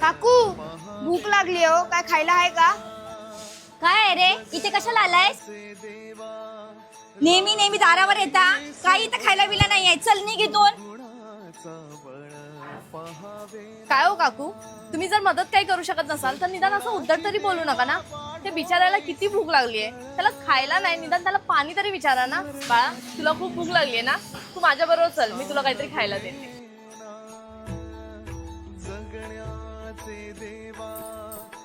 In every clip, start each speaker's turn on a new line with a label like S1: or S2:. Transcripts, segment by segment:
S1: काकू भूक लागली हो. काय खायला आहे का?
S2: काय रे? इथे कशाला आलायस? नेहमी नेहमी दारावर येता. काही इथं खायला बिला नाहीये. चल निघ इथून.
S3: काय हो काकू? तुम्ही जर मदत काही करू शकत नसाल तर निदान असं उद्धट तरी बोलू नका ना. ते बिचारायला किती भूक लागली आहे त्याला खायला नाही निदान त्याला पाणी तरी विचारा ना. बाळा तुला खूप भूक लागली आहे ना. तू माझ्या बरोबर चल मी तुला काहीतरी खायला देते.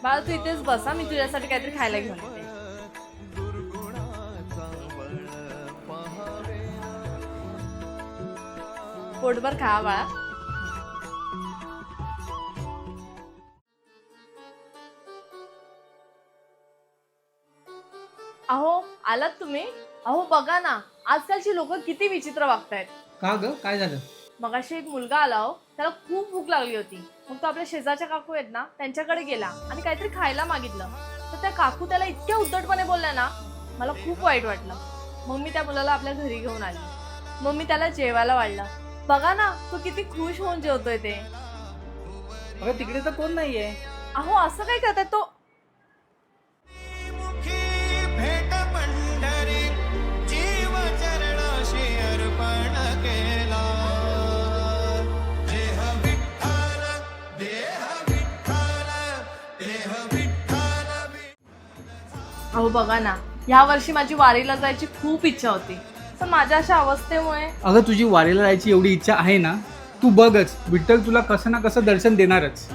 S3: बाळा तू इथेच बसा मी तुझ्यासाठी काहीतरी खायला घेऊन पोटभर खा बाळा. अहो आलात तुम्ही? अहो बघा ना आजकालची लोक किती विचित्र वागतायत.
S4: का ग? काय झालं?
S3: मगाशी एक मुलगा आला हो. त्याला खूप भूक लागली होती. मग तो आपल्या शेजारच्या काकू आहेत ना त्यांच्याकडे गेला आणि काहीतरी खायला मागितलं. तर त्या काकू त्याला इतक्या उद्धटपणे बोलल्या ना मला खूप वाईट वाटलं. मग मी त्या मुलाला आपल्या घरी घेऊन आली. मग मी त्याला जेवायला वाढलं. बघा ना तो किती खुश होऊन जेवतोय ते.
S4: अगं तिकडे तर कोण नाहीये?
S3: अहो असं काय करताय? तो अहो बघा ना. ह्या वर्षी माझी वारीला जायची खूप इच्छा होती. पण माझ्या अशा अवस्थेमुळे
S4: अगं तुझी वारीला जायची एवढी इच्छा आहे ना? तू बघच. विठ्ठल तुला कसं ना कसं दर्शन देणारच.